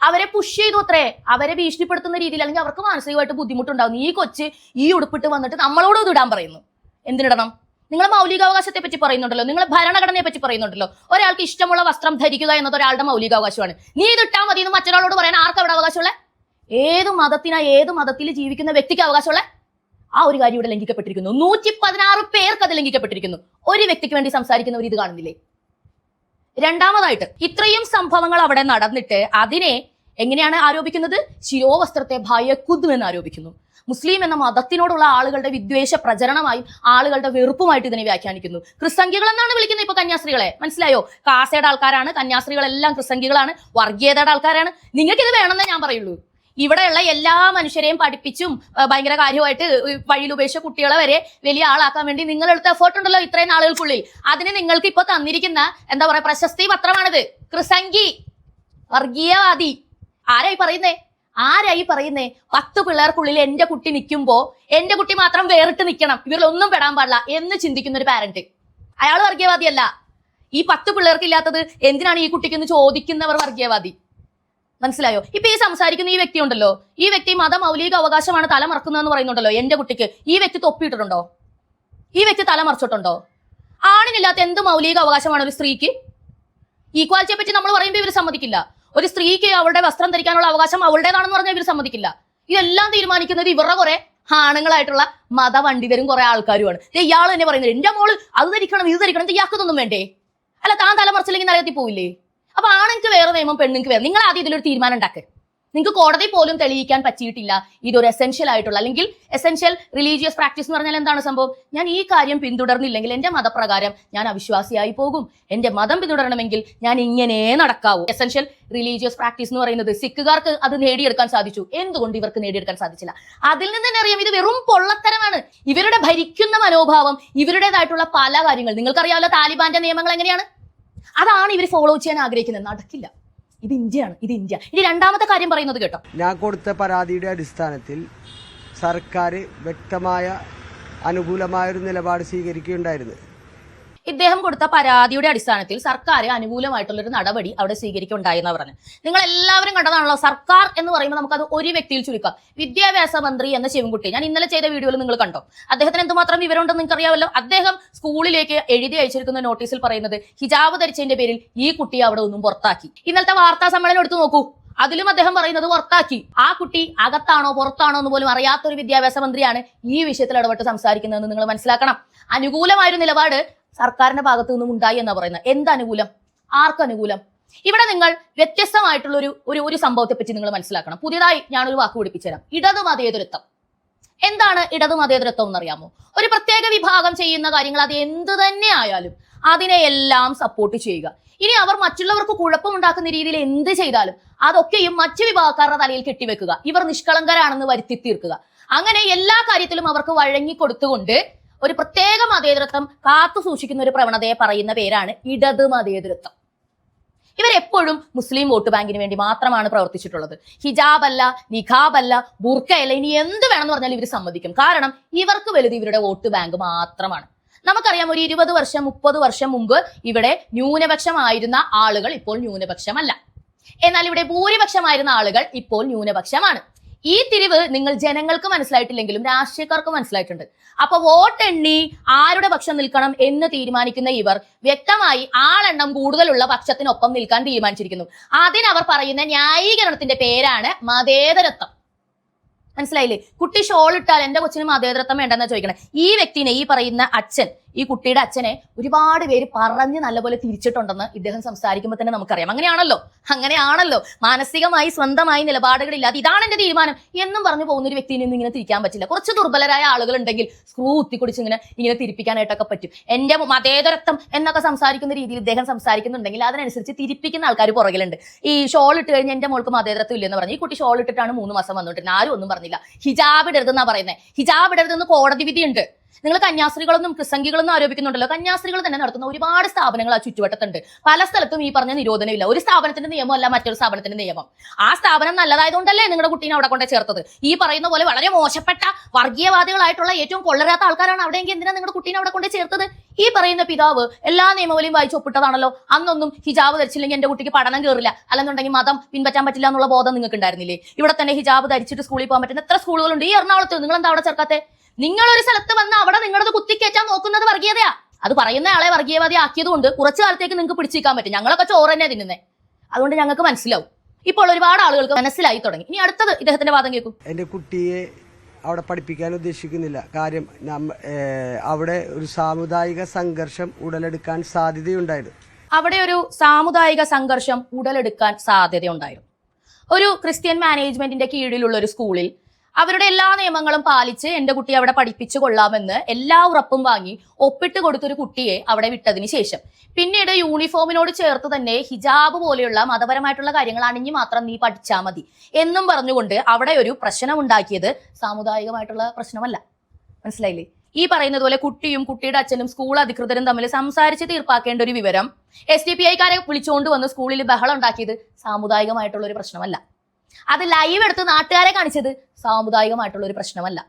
അവരെ പുഷ് ചെയ്തു അത്രേ. അവരെ ഭീഷണിപ്പെടുത്തുന്ന രീതിയിൽ അല്ലെങ്കിൽ അവർക്ക് മാനസികമായിട്ട് ബുദ്ധിമുട്ടുണ്ടാവും. ഈ കൊച്ച് ഈ ഉടുപ്പിട്ട് വന്നിട്ട് നമ്മളോട് ഇടാൻ പറയുന്നു. എന്തിനിടണം? നിങ്ങൾ മൗലികാവകാശത്തെ പറ്റി പറയുന്നുണ്ടല്ലോ. നിങ്ങൾ ഭരണഘടനയെ പറ്റി പറയുന്നുണ്ടല്ലോ. ഒരാൾക്ക് ഇഷ്ടമുള്ള വസ്ത്രം ധരിക്കുക എന്നത് ഒരാളുടെ മൗലികാവകാശമാണ്. നീ ഇത് ഇട്ടാൽ മതി എന്ന് മറ്റൊരാളോട് പറയാൻ ആർക്കവിടെ അവകാശമുള്ള? ഏത് മതത്തിനാ ഏത് മതത്തിൽ ജീവിക്കുന്ന വ്യക്തിക്ക് അവകാശമുള്ള? ആ ഒരു കാര്യം ഇവിടെ ലംഘിക്കപ്പെട്ടിരിക്കുന്നു. നൂറ്റി പതിനാറ് പേർക്ക് അത് ലംഘിക്കപ്പെട്ടിരിക്കുന്നു. ഒരു വ്യക്തിക്ക് വേണ്ടി സംസാരിക്കുന്നവർ ഇത് കാണുന്നില്ലേ? രണ്ടാമതായിട്ട് ഇത്രയും സംഭവങ്ങൾ അവിടെ നടന്നിട്ട് അതിനെ എങ്ങനെയാണ് ആരോപിക്കുന്നത്? ശിരോവസ്ത്രത്തെ ഭയക്കുന്നു എന്ന് ആരോപിക്കുന്നു. മുസ്ലിം എന്ന മതത്തിനോടുള്ള ആളുകളുടെ വിദ്വേഷ പ്രചരണമായും ആളുകളുടെ വെറുപ്പുമായിട്ട് ഇതിനെ വ്യാഖ്യാനിക്കുന്നു. ക്രിസംഖ്യകൾ എന്നാണ് വിളിക്കുന്നത് ഇപ്പൊ കന്യാസ്ത്രീകളെ. മനസ്സിലായോ? കാസയുടെ ആൾക്കാരാണ് കന്യാസ്ത്രീകളെല്ലാം ക്രിസംഖ്യകളാണ് വർഗീയതയുടെ ആൾക്കാരാണ്. നിങ്ങൾക്ക് ഇത് വേണമെന്നേ ഞാൻ പറയുള്ളൂ. ഇവിടെയുള്ള എല്ലാ മനുഷ്യരെയും പഠിപ്പിച്ചും ഭയങ്കര കാര്യമായിട്ട് വഴിയിൽ ഉപേക്ഷിച്ച കുട്ടികളെ വരെ വലിയ ആളാക്കാൻ വേണ്ടി നിങ്ങൾ എടുത്ത എഫേർട്ട് ഉണ്ടല്ലോ ഇത്രയും നാളുകൾക്കുള്ളിൽ. അതിന് നിങ്ങൾക്ക് ഇപ്പൊ തന്നിരിക്കുന്ന എന്താ പറയാ പ്രശസ്തി പത്രമാണിത്. ക്രിസംഗി വർഗീയവാദി. ആരായി പറയുന്നേ? ആരായി പറയുന്നേ? പത്ത് പിള്ളേർക്കുള്ളിൽ എന്റെ കുട്ടി നിൽക്കുമ്പോ എന്റെ കുട്ടി മാത്രം വേറിട്ട് നിൽക്കണം. ഇവരിലൊന്നും പെടാൻ പാടില്ല എന്ന് ചിന്തിക്കുന്ന ഒരു പാരന്റ് അയാൾ വർഗീയവാദിയല്ല ഈ പത്ത് പിള്ളേർക്ക് ഇല്ലാത്തത് എന്തിനാണ് ഈ കുട്ടിക്ക് എന്ന് ചോദിക്കുന്നവർ വർഗീയവാദി മനസ്സിലായോ? ഇപ്പൊ ഈ സംസാരിക്കുന്ന ഈ വ്യക്തി ഉണ്ടല്ലോ. ഈ വ്യക്തി മത മൗലിക അവകാശമാണ് തല മറക്കുന്നതെന്ന് പറയുന്നുണ്ടല്ലോ എന്റെ കുട്ടിക്ക്. ഈ വ്യക്തി തൊപ്പിയിട്ടിട്ടുണ്ടോ? ഈ വ്യക്തി തല മറച്ചിട്ടുണ്ടോ? ആണിനില്ലാത്ത എന്ത് മൗലിക അവകാശമാണ് ഒരു സ്ത്രീക്ക്? ഈക്വാലിറ്റിയെ പറ്റി നമ്മൾ പറയുമ്പോൾ ഇവർ സമ്മതിക്കില്ല. ഒരു സ്ത്രീക്ക് അവളുടെ വസ്ത്രം ധരിക്കാനുള്ള അവകാശം അവളുടേതാണെന്ന് പറഞ്ഞാൽ ഇവർ സമ്മതിക്കില്ല. ഇതെല്ലാം തീരുമാനിക്കുന്നത് ഇവരുടെ കുറെ ആണുങ്ങളായിട്ടുള്ള മതപണ്ഡിതരും കുറെ ആൾക്കാരുമാണ്. ഇയാൾ തന്നെ പറയുന്നത് എന്റെ മോൾ അത് ധരിക്കണം ഇത് ധരിക്കണം ഇത് ഇയാൾക്കൊന്നും വേണ്ടേ? അല്ല താൻ തലമറിച്ചില്ലെങ്കിൽ നരകത്തിൽ പോയില്ലേ അപ്പൊ ആണെങ്കിൽ വേറെ നിയമം പെണ്ണുങ്ങൾക്ക് വേറെ. നിങ്ങൾ ആദ്യം ഇതിലൊരു തീരുമാനം ഉണ്ടാക്കുക നിങ്ങൾക്ക് കോടതി പോലും തെളിയിക്കാൻ പറ്റിയിട്ടില്ല. ഇതൊരു എസെൻഷ്യൽ ആയിട്ടുള്ള അല്ലെങ്കിൽ എസെൻഷ്യൽ റിലീജിയസ് പ്രാക്ടീസ് എന്ന് പറഞ്ഞാൽ എന്താണ് സംഭവം? ഞാൻ ഈ കാര്യം പിന്തുടർന്നില്ലെങ്കിൽ എന്റെ മതപ്രകാരം ഞാൻ അവിശ്വാസിയായി പോകും. എന്റെ മതം പിന്തുടരണമെങ്കിൽ ഞാൻ ഇങ്ങനെ നടക്കാവൂ. എസെൻഷ്യൽ റിലീജിയസ് പ്രാക്ടീസ് എന്ന് പറയുന്നത് സിഖുകാർക്ക് അത് നേടിയെടുക്കാൻ സാധിച്ചു. എന്തുകൊണ്ട് ഇവർക്ക് നേടിയെടുക്കാൻ സാധിച്ചില്ല? അതിൽ നിന്ന് തന്നെ അറിയാം ഇത് വെറും പൊള്ളത്തരമാണ്. ഇവരുടെ ഭരിക്കുന്ന മനോഭാവം ഇവരുടേതായിട്ടുള്ള പല കാര്യങ്ങൾ. നിങ്ങൾക്കറിയാമല്ലോ താലിബാന്റെ നിയമങ്ങൾ എങ്ങനെയാണ്? അതാണ് ഇവർ ഫോളോ ചെയ്യാൻ ആഗ്രഹിക്കുന്നത്. നടക്കില്ല. ഇത് ഇന്ത്യയാണ് ഇത് ഇന്ത്യ. ഇനി രണ്ടാമത്തെ കാര്യം പറയുന്നത് കേട്ടോ. ഞാൻ കൊടുത്ത പരാതിയുടെ അടിസ്ഥാനത്തിൽ സർക്കാർ വ്യക്തമായ അനുകൂലമായ ഒരു നിലപാട് സ്വീകരിക്കുകയുണ്ടായിരുന്നു. ഇദ്ദേഹം കൊടുത്ത പരാതിയുടെ അടിസ്ഥാനത്തിൽ സർക്കാർ അനുകൂലമായിട്ടുള്ള ഒരു നടപടി അവിടെ സ്വീകരിക്കുണ്ടായെന്ന് പറഞ്ഞു നിങ്ങൾ എല്ലാവരും കണ്ടതാണല്ലോ സർക്കാർ എന്ന് പറയുമ്പോൾ നമുക്കത് ഒരു വ്യക്തിയിൽ ചുരുക്കാം. വിദ്യാഭ്യാസ മന്ത്രി എന്ന ശിവൻകുട്ടി ഞാൻ ഇന്നലെ ചെയ്ത വീഡിയോയിൽ നിങ്ങൾ കണ്ടോ? അദ്ദേഹത്തിന് എന്തുമാത്രം വിവരമുണ്ടെന്ന് നിങ്ങൾക്ക് അറിയാമല്ലോ അദ്ദേഹം സ്കൂളിലേക്ക് എഴുതി അയച്ചിരിക്കുന്ന നോട്ടീസിൽ പറയുന്നത് ഹിജാബ് ധരിച്ചതിന്റെ പേരിൽ ഈ കുട്ടിയെ അവിടെ ഒന്നും പുറത്താക്കി. ഇന്നലത്തെ വാർത്താ സമ്മേളനം എടുത്തു നോക്കൂ. അതിലും അദ്ദേഹം പറയുന്നത് പുറത്താക്കി. ആ കുട്ടി അകത്താണോ പുറത്താണോ എന്ന് പോലും അറിയാത്ത ഒരു വിദ്യാഭ്യാസ മന്ത്രിയാണ് ഈ വിഷയത്തിൽ ഇടപെട്ട് സംസാരിക്കുന്നതെന്ന് നിങ്ങൾ മനസ്സിലാക്കണം. അനുകൂലമായൊരു നിലപാട് സർക്കാരിന്റെ ഭാഗത്തു നിന്നും ഉണ്ടായി എന്നാ പറയുന്നത്? എന്ത് അനുകൂലം? ആർക്ക് അനുകൂലം? ഇവിടെ നിങ്ങൾ വ്യത്യസ്തമായിട്ടുള്ള ഒരു ഒരു ഒരു സംഭവത്തെ പറ്റി നിങ്ങൾ മനസ്സിലാക്കണം. പുതിയതായി ഞാനൊരു വാക്ക് പിടിപ്പിച്ചു തരാം ഇടത് മതേതരത്വം. എന്താണ് ഇടത് മതേതരത്വം എന്നറിയാമോ? ഒരു പ്രത്യേക വിഭാഗം ചെയ്യുന്ന കാര്യങ്ങൾ അത് എന്ത് തന്നെ ആയാലും അതിനെയെല്ലാം സപ്പോർട്ട് ചെയ്യുക. ഇനി അവർ മറ്റുള്ളവർക്ക് കുഴപ്പമുണ്ടാക്കുന്ന രീതിയിൽ എന്ത് ചെയ്താലും അതൊക്കെയും മറ്റു വിഭാഗക്കാരുടെ തലയിൽ കെട്ടിവെക്കുക. ഇവർ നിഷ്കളങ്കരാണെന്ന് വരുത്തി തീർക്കുക. അങ്ങനെ എല്ലാ കാര്യത്തിലും അവർക്ക് വഴങ്ങി കൊടുത്തുകൊണ്ട് ഒരു പ്രത്യേക മതേതരത്വം കാത്തു സൂക്ഷിക്കുന്ന ഒരു പ്രവണതയെ പറയുന്ന പേരാണ് ഇടത് മതേതരത്വം. ഇവരെപ്പോഴും മുസ്ലിം വോട്ട് ബാങ്കിന് വേണ്ടി മാത്രമാണ് പ്രവർത്തിച്ചിട്ടുള്ളത്. ഹിജാബ് അല്ല നിഖാബ് അല്ല ബുർക്കയല്ല ഇനി എന്ത് വേണമെന്ന് പറഞ്ഞാൽ ഇവർ സമ്മതിക്കും. കാരണം ഇവർക്ക് വലുത് ഇവരുടെ വോട്ട് ബാങ്ക് മാത്രമാണ്. നമുക്കറിയാം ഒരു ഇരുപത് വർഷം മുപ്പത് വർഷം മുമ്പ് ഇവിടെ ന്യൂനപക്ഷമായിരുന്ന ആളുകൾ ഇപ്പോൾ ന്യൂനപക്ഷമല്ല. എന്നാൽ ഇവിടെ ഭൂരിപക്ഷമായിരുന്ന ആളുകൾ ഇപ്പോൾ ന്യൂനപക്ഷമാണ്. ഈ തിരിവ് നിങ്ങൾ ജനങ്ങൾക്ക് മനസ്സിലായിട്ടില്ലെങ്കിലും രാഷ്ട്രീയക്കാർക്ക് മനസ്സിലായിട്ടുണ്ട്. അപ്പൊ വോട്ട് എണ്ണി ആരുടെ പക്ഷം നിൽക്കണം എന്ന് തീരുമാനിക്കുന്ന ഇവർ വ്യക്തമായി ആളെണ്ണം കൂടുതലുള്ള പക്ഷത്തിനൊപ്പം നിൽക്കാൻ തീരുമാനിച്ചിരിക്കുന്നു. അതിനവർ പറയുന്ന ന്യായീകരണത്തിന്റെ പേരാണ് മതേതരത്വം. മനസ്സിലായില്ലേ? കുട്ടി ഷോൾ ഇട്ടാൽ എന്റെ കൊച്ചിന് മതേതരത്വം വേണ്ടെന്ന് ചോദിക്കണം. ഈ വ്യക്തിനെ ഈ പറയുന്ന അച്ഛൻ ഈ കുട്ടിയുടെ അച്ഛനെ ഒരുപാട് പേര് പറഞ്ഞ് നല്ലപോലെ തിരിച്ചിട്ടുണ്ടെന്ന് ഇദ്ദേഹം സംസാരിക്കുമ്പോൾ തന്നെ നമുക്കറിയാം. അങ്ങനെയാണല്ലോ? അങ്ങനെയാണല്ലോ. മാനസികമായി സ്വന്തമായി നിലപാടുകളില്ലാതെ ഇതാണ് എന്റെ തീരുമാനം എന്നും പറഞ്ഞു പോകുന്ന ഒരു വ്യക്തിയിൽ നിന്ന് ഇങ്ങനെ തിരിക്കാൻ പറ്റില്ല. കുറച്ച് ദുർബലരായ ആളുകൾ ഉണ്ടെങ്കിൽ സ്ക്രൂ കുത്തിക്കുടിച്ച് ഇങ്ങനെ ഇങ്ങനെ തിരിപ്പിക്കാനായിട്ടൊക്കെ പറ്റും. എന്റെ മതേതരത്വം എന്നൊക്കെ സംസാരിക്കുന്ന രീതിയിൽ ഇദ്ദേഹം സംസാരിക്കുന്നുണ്ടെങ്കിൽ അതിനനുസരിച്ച് തിരിപ്പിക്കുന്ന ആൾക്കാർ പുറകിലുണ്ട്. ഈ ഷോൾ ഇട്ട് കഴിഞ്ഞാൽ എന്റെ മോൾക്ക് മതേതരത്വം ഇല്ലെന്ന് പറഞ്ഞു. ഈ കുട്ടി ഷോൾ ഇട്ടിട്ടാണ് മൂന്ന് മാസം വന്നിട്ട് ആരും ഒന്നും പറഞ്ഞില്ല. ഹിജാബ് ഇടരുതെന്നാണ് പറയുന്നത് ഹിജാബ് ഇടരുതെന്ന് കോടതി വിധിയുണ്ട്. നിങ്ങൾ കന്യാസ്ത്രീകളൊന്നും ക്രിസംഗികളൊന്നും ആരോപിക്കുന്നുണ്ടല്ലോ. കന്യാസ്ത്രീകൾ തന്നെ നടത്തുന്ന ഒരുപാട് സ്ഥാപനങ്ങൾ ആ ചുറ്റുവട്ടത്തുണ്ട്. പല സ്ഥലത്തും ഈ പറഞ്ഞ നിരോധനമില്ല. ഒരു സ്ഥാപനത്തിന്റെ നിയമമല്ല മറ്റൊരു സ്ഥാപനത്തിന്റെ നിയമം. ആ സ്ഥാപനം നല്ലതായതുകൊണ്ടല്ലേ നിങ്ങളുടെ കുട്ടീനെ അവിടെ കൊണ്ടേ ചേർത്തത്? ഈ പറയുന്ന പോലെ വളരെ മോശപ്പെട്ട വർഗീയവാദികളായിട്ടുള്ള ഏറ്റവും കൊള്ളരാത്ത ആൾക്കാരാണ് അവിടെയെങ്കിൽ എന്തിനാ നിങ്ങളുടെ കുട്ടീനെ അവിടെ കൊണ്ടേ ചേർത്തത്? ഈ പറയുന്ന പിതാവ് എല്ലാ നിയമവലിയും വായിച്ച് ഒപ്പിട്ടതാണല്ലോ. അന്നൊന്നും ഹിജാബ് ധരിച്ചില്ലെങ്കിൽ എന്റെ കുട്ടിക്ക് പഠനം കയറില്ല അല്ലെന്നുണ്ടെങ്കിൽ മതം പിൻപറ്റാൻ പറ്റില്ല എന്നുള്ള ബോധം നിങ്ങൾക്ക് ഉണ്ടായിരുന്നില്ലേ ഇവിടെ തന്നെ ഹിജാബ് ധരിച്ചിട്ട് സ്കൂളിൽ പോകാൻ പറ്റുന്ന എത്ര സ്കൂളുകളുണ്ട്? ഈ എറണാകുളത്ത് നിങ്ങൾ എന്താ അവിടെ ചേർക്കാത്തെ? നിങ്ങൾ ഒരു സ്ഥലത്ത് വന്ന് അവിടെ നിങ്ങളത് കുത്തിക്കയറ്റാൻ നോക്കുന്നത് വർഗീയതയാ. അത് പറയുന്ന ആളെ വർഗീയവാദി ആക്കിയത് കൊണ്ട് കുറച്ചു കാലത്തേക്ക് നിങ്ങൾക്ക് പിടിച്ചിരിക്കാൻ പറ്റും. ഞങ്ങളൊക്കെ ചോറ് തന്നെ തിന്നുന്നേ. അതുകൊണ്ട് ഞങ്ങൾക്ക് മനസ്സിലാവും. ഇപ്പോൾ ഒരുപാട് ആളുകൾക്ക് മനസ്സിലായി തുടങ്ങി. ഇനി അടുത്തത് ഇദ്ദേഹത്തിന്റെ വാദം കേൾക്കും. എന്റെ കുട്ടിയെ അവിടെ പഠിപ്പിക്കാൻ ഉദ്ദേശിക്കുന്നില്ല. കാര്യം അവിടെ ഒരു സാമുദായിക സംഘർഷം ഉടലെടുക്കാൻ സാധ്യതയുണ്ടായിരുന്നു അവിടെ ഒരു സാമുദായിക സംഘർഷം ഉടലെടുക്കാൻ സാധ്യതയുണ്ടായിരുന്നു. ഒരു ക്രിസ്ത്യൻ മാനേജ്മെന്റിന്റെ കീഴിലുള്ള ഒരു സ്കൂളിൽ അവരുടെ എല്ലാ നിയമങ്ങളും പാലിച്ച് എന്റെ കുട്ടി അവിടെ പഠിപ്പിച്ചു കൊള്ളാമെന്ന് എല്ലാ ഉറപ്പും വാങ്ങി ഒപ്പിട്ട് കൊടുത്തൊരു കുട്ടിയെ അവിടെ വിട്ടതിന് ശേഷം. പിന്നീട് യൂണിഫോമിനോട് ചേർത്ത് തന്നെ ഹിജാബ് പോലെയുള്ള മതപരമായിട്ടുള്ള കാര്യങ്ങൾ അണിഞ്ഞു മാത്രം നീ പഠിച്ചാൽ മതി എന്നും പറഞ്ഞുകൊണ്ട് അവിടെ ഒരു പ്രശ്നം ഉണ്ടാക്കിയത് സാമുദായികമായിട്ടുള്ള പ്രശ്നമല്ല. മനസ്സിലായില്ലേ? ഈ പറയുന്നത് പോലെ കുട്ടിയും കുട്ടിയുടെ അച്ഛനും സ്കൂൾ അധികൃതരും തമ്മിൽ സംസാരിച്ച് തീർപ്പാക്കേണ്ട ഒരു വിവരം എസ് ഡി പി ഐക്കാരെ വിളിച്ചുകൊണ്ട് വന്ന് സ്കൂളിൽ ബഹളം ഉണ്ടാക്കിയത് സാമുദായികമായിട്ടുള്ള ഒരു പ്രശ്നമല്ല. അത് ലൈവ് എടുത്ത് നാട്ടുകാരെ കാണിച്ചത് സാമുദായികമായിട്ടുള്ള ഒരു പ്രശ്നമല്ല.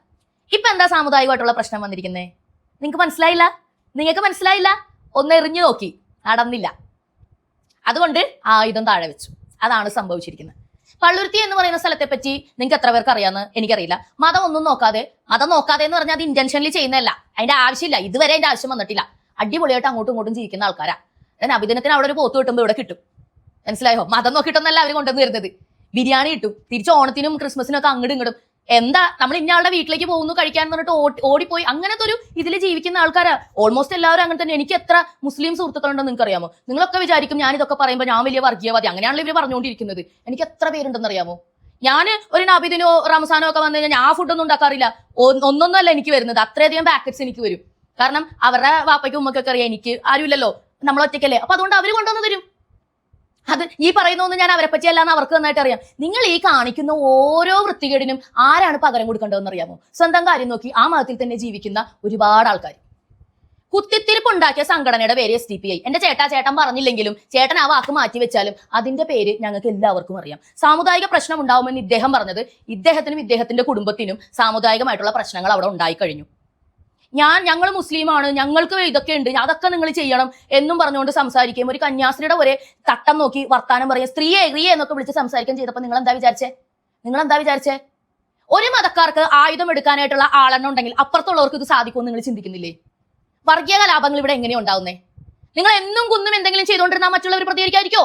ഇപ്പൊ എന്താ സാമുദായികമായിട്ടുള്ള പ്രശ്നം വന്നിരിക്കുന്നത് നിങ്ങൾക്ക് മനസ്സിലായില്ല? നിങ്ങൾക്ക് മനസ്സിലായില്ല? ഒന്ന് എറിഞ്ഞു നോക്കി. നടന്നില്ല. അതുകൊണ്ട് ആയുധം താഴെ വെച്ചു. അതാണ് സംഭവിച്ചിരിക്കുന്നത് പള്ളുരുത്തി എന്ന് പറയുന്ന സ്ഥലത്തെ പറ്റി നിങ്ങൾക്ക് എത്ര പേർക്ക് അറിയാന്ന് എനിക്കറിയില്ല. മതം ഒന്നും നോക്കാതെ മതം നോക്കാതെ എന്ന് പറഞ്ഞാൽ അത് ഇന്റൻഷനിൽ ചെയ്യുന്നതല്ല. അതിന്റെ ആവശ്യമില്ല. ഇതുവരെ അതിന്റെ ആവശ്യം വന്നിട്ടില്ല. അടിപൊളിയായിട്ട് അങ്ങോട്ടും ഇങ്ങോട്ടും ജീവിക്കുന്ന ആൾക്കാരാ. ഞാൻ അഭിദിനത്തിന് അവിടെ ഒരു പോത്ത് കിട്ടുമ്പോൾ ഇവിടെ കിട്ടും. മനസ്സിലായോ? മതം നോക്കിയിട്ടൊന്നല്ല അവർ കൊണ്ടുവന്ന് വരുന്നത് ബിരിയാണി കിട്ടും. തിരിച്ച് ഓണത്തിനും ക്രിസ്മസിനും ഒക്കെ അങ്ങോട്ടും ഇങ്ങോട്ടും എന്താ? നമ്മൾ ഇന്നയാളുടെ വീട്ടിലേക്ക് പോകുന്നു കഴിക്കാൻ പറഞ്ഞിട്ട് ഓടി- ഓടിപ്പോയി. അങ്ങനത്തെ ഒരു ഇതിൽ ജീവിക്കുന്ന ആൾക്കാരാ. ഓൾമോസ്റ്റ് എല്ലാവരും അങ്ങനെ തന്നെ. എനിക്ക് എത്ര മുസ്ലിം സുഹൃത്തുക്കളുണ്ടെന്ന് നിങ്ങൾക്ക് അറിയാമോ നിങ്ങളൊക്കെ വിചാരിക്കും ഞാൻ ഇതൊക്കെ പറയുമ്പോൾ ഞാൻ വലിയ വർഗീയവാദി. അങ്ങനെയാണല്ലോ ഇവർ പറഞ്ഞുകൊണ്ടിരിക്കുന്നത്. എനിക്ക് എത്ര പേരുണ്ടെന്ന് അറിയാമോ ഞാൻ ഒരു നബിദിനോ റംസാനോ ഒക്കെ വന്നു കഴിഞ്ഞാൽ ആ ഫുഡൊന്നും ഉണ്ടാക്കാറില്ല. ഒന്നൊന്നല്ല എനിക്ക് വരുന്നത്. അത്രയധികം പാക്കറ്റ്സ് എനിക്ക് വരും. കാരണം അവരുടെ വാപ്പയ്ക്കും ഉമ്മക്കൊക്കെ അറിയാം എനിക്ക് ആരുമില്ലല്ലോ. നമ്മൾ ഒറ്റയ്ക്കല്ലേ. അപ്പൊ അതുകൊണ്ട് അവർ കൊണ്ടുവന്ന് തരും. അത് ഈ പറയുന്നൊന്നും ഞാൻ അവരെ പറ്റി അല്ലാന്ന് അവർക്ക് നന്നായിട്ട് അറിയാം. നിങ്ങൾ ഈ കാണിക്കുന്ന ഓരോ വൃത്തികേടിനും ആരാണ് പകരം കൊടുക്കേണ്ടതെന്ന് അറിയാമോ? സ്വന്തം കാര്യം നോക്കി ആ മതത്തിൽ തന്നെ ജീവിക്കുന്ന ഒരുപാട് ആൾക്കാർ കുത്തിത്തിരിപ്പ് ഉണ്ടാക്കിയ സംഘടനയുടെ പേര് എസ് ഡി പി ഐ എന്റെ ചേട്ടാ ചേട്ടൻ പറഞ്ഞില്ലെങ്കിലും ചേട്ടൻ ആ വാക്ക് മാറ്റി വെച്ചാലും അതിന്റെ പേര് ഞങ്ങൾക്ക് എല്ലാവർക്കും അറിയാം. സാമുദായിക പ്രശ്നം ഉണ്ടാവുമെന്ന് ഇദ്ദേഹം പറഞ്ഞത് ഇദ്ദേഹത്തിനും ഇദ്ദേഹത്തിന്റെ കുടുംബത്തിനും സാമുദായികമായിട്ടുള്ള പ്രശ്നങ്ങൾ അവിടെ ഉണ്ടായി കഴിഞ്ഞു ഞാൻ ഞങ്ങൾ മുസ്ലിമാണ് ഞങ്ങൾക്ക് ഇതൊക്കെ ഉണ്ട് അതൊക്കെ നിങ്ങൾ ചെയ്യണം എന്നും പറഞ്ഞുകൊണ്ട് സംസാരിക്കുകയും ഒരു കന്യാസ്ത്രീയുടെ ഒരേ തട്ടം നോക്കി വർത്താനം പറയും സ്ത്രീയെ സ്ത്രീയെ എന്നൊക്കെ വിളിച്ച് സംസാരിക്കാൻ ചെയ്തപ്പോൾ നിങ്ങൾ എന്താ വിചാരിച്ചേ? നിങ്ങൾ എന്താ വിചാരിച്ചേ? ഒരു മതക്കാർക്ക് ആയുധം എടുക്കാനായിട്ടുള്ള ആളെണ്ണം ഉണ്ടെങ്കിൽ അപ്പുറത്തുള്ളവർക്ക് ഇത് സാധിക്കുമെന്ന് നിങ്ങൾ ചിന്തിക്കുന്നില്ലേ? വർഗീയ കലാപങ്ങൾ ഇവിടെ എങ്ങനെയാ ഉണ്ടാവുന്നേ? നിങ്ങൾ എന്നും കുന്നും എന്തെങ്കിലും ചെയ്തുകൊണ്ടിരുന്നാൽ മറ്റുള്ളവർ പ്രതികരിക്കാതിരിക്കോ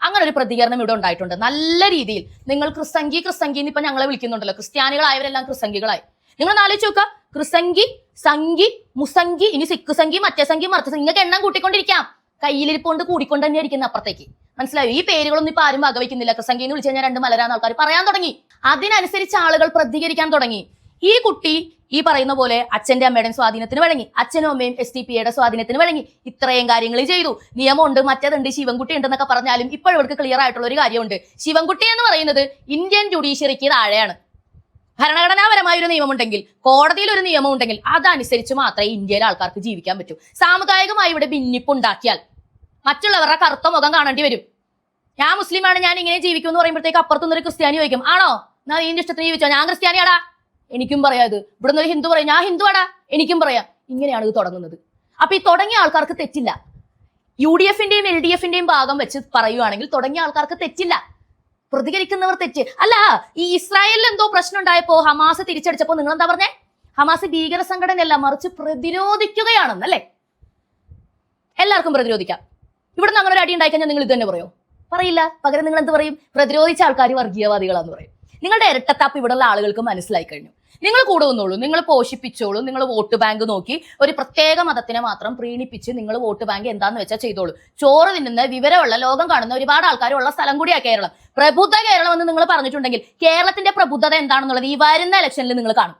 അങ്ങനെ ഒരു പ്രതികരണം ഇവിടെ ഉണ്ടായിട്ടുണ്ട്. നല്ല രീതിയിൽ നിങ്ങൾ ക്രിസംഗി ക്രിസംഗി എന്ന് ഇപ്പൊ ഞങ്ങളെ വിളിക്കുന്നുണ്ടല്ലോ. ക്രിസ്ത്യാനികളായവരെല്ലാം ക്രിസംഗികളായി നിങ്ങൾ ആലോചിച്ച് നോക്കുക ക്രിസംഗി സംഗി മുസംഖി ഇനി സിക്ക് സംഖി മറ്റേ സംഖി മറച്ച സംഖി നിങ്ങൾക്ക് എണ്ണം കൂട്ടിക്കൊണ്ടിരിക്കാം. കയ്യിലിരിപ്പോണ്ട് കൂടിക്കൊണ്ട് തന്നെ ഇരിക്കുന്ന അപ്പുറത്തേക്ക്. മനസ്സിലായോ? ഈ പേരുകളൊന്നും ഇപ്പൊ ആരും വകവയ്ക്കുന്നില്ല ക്രിസംഗി എന്ന് വിളിച്ചു കഴിഞ്ഞാൽ രണ്ട് മലരാന്ന് ആൾക്കാർ പറയാൻ തുടങ്ങി. അതിനനുസരിച്ച് ആളുകൾ പ്രതികരിക്കാൻ തുടങ്ങി. ഈ കുട്ടി ഈ പറയുന്ന പോലെ അച്ഛന്റെ അമ്മയുടെയും സ്വാധീനത്തിന് വഴങ്ങി. അച്ഛനും അമ്മയും എസ് ടി പിയുടെ സ്വാധീനത്തിന് വഴങ്ങി. ഇത്രയും കാര്യങ്ങൾ ചെയ്തു. നിയമമുണ്ട് മറ്റേതുണ്ട് ശിവൻകുട്ടി ഉണ്ടെന്നൊക്കെ പറഞ്ഞാലും ഇപ്പോഴും ഇവർക്ക് ക്ലിയർ ആയിട്ടുള്ള ഒരു കാര്യമുണ്ട്. ശിവൻകുട്ടി എന്ന് പറയുന്നത് ഇന്ത്യൻ ജുഡീഷ്യറിക്ക് താഴെയാണ്. ഭരണഘടനാപരമായ ഒരു നിയമമുണ്ടെങ്കിൽ കോടതിയിൽ ഒരു നിയമമുണ്ടെങ്കിൽ അതനുസരിച്ച് മാത്രമേ ഇന്ത്യയിലെ ആൾക്കാർക്ക് ജീവിക്കാൻ പറ്റൂ. സാമുദായികമായി ഇവിടെ ഭിന്നിപ്പുണ്ടാക്കിയാൽ മറ്റുള്ളവരുടെ കറുത്ത മുഖം കാണേണ്ടി വരും. ഞാൻ മുസ്ലിമാണ് ഞാൻ ഇങ്ങനെ ജീവിക്കും എന്ന് പറയുമ്പോഴത്തേക്ക് അപ്പുറത്തുനിന്ന് ഒരു ക്രിസ്ത്യാനി ചോദിക്കും ആണോ? ഞാൻ നീ ഇഷ്ടത്തിന് ജീവിച്ചോ? ഞാൻ ക്രിസ്ത്യാനിയാടാ എനിക്കും പറയാം ഇവിടെ നിന്ന് ഒരു ഹിന്ദു പറയും ഞാൻ ഹിന്ദുവാടാ എനിക്കും പറയാം. ഇങ്ങനെയാണ് ഇത് തുടങ്ങുന്നത്. അപ്പൊ ഈ തുടങ്ങിയ ആൾക്കാർക്ക് തെറ്റില്ല. യു ഡി എഫിന്റെയും എൽ ഡി എഫിന്റെയും ഭാഗം വെച്ച് പറയുവാണെങ്കിൽ തുടങ്ങിയ ആൾക്കാർക്ക് തെറ്റില്ല. പ്രതികരിക്കുന്നവർ തെറ്റ്. അല്ല ഈ ഇസ്രായേലിൽ എന്തോ പ്രശ്നം ഉണ്ടായപ്പോ ഹമാസ് തിരിച്ചടിച്ചപ്പോ നിങ്ങൾ എന്താ പറഞ്ഞേ? ഹമാസ് ഭീകര സംഘടനയല്ല മറിച്ച് പ്രതിരോധിക്കുകയാണെന്നല്ലേ എല്ലാവർക്കും പ്രതിരോധിക്കാം. ഇവിടുന്ന് അങ്ങനെ ഒരു അടി ഉണ്ടായി കഴിഞ്ഞാൽ നിങ്ങൾ ഇത് തന്നെ പറയോ? പറയില്ല. പകരം നിങ്ങൾ എന്ത് പറയും? പ്രതിരോധിച്ച ആൾക്കാർ വർഗീയവാദികളാന്ന് പറയും. നിങ്ങളുടെ ഇരട്ടത്താപ്പ് ഇവിടെയുള്ള ആളുകൾക്ക് മനസ്സിലായി കഴിഞ്ഞു. നിങ്ങൾ കൂടെ വന്നോളൂ നിങ്ങൾ പോഷിപ്പിച്ചോളൂ നിങ്ങൾ വോട്ട് ബാങ്ക് നോക്കി ഒരു പ്രത്യേക മതത്തിനെ മാത്രം പ്രീണിപ്പിച്ച് നിങ്ങൾ വോട്ട് ബാങ്ക് എന്താന്ന് വെച്ചാൽ ചെയ്തോളൂ. ചോറ് തിന്നുന്ന വിവരമുള്ള ലോകം കാണുന്ന ഒരുപാട് ആൾക്കാരുള്ള സ്ഥലം കൂടിയാ കേരളം. പ്രബുദ്ധ കേരളം എന്ന് നിങ്ങൾ പറഞ്ഞിട്ടുണ്ടെങ്കിൽ കേരളത്തിന്റെ പ്രബുദ്ധത എന്താണെന്നുള്ളത് ഈ വരുന്ന ഇലക്ഷനിൽ നിങ്ങൾ കാണും.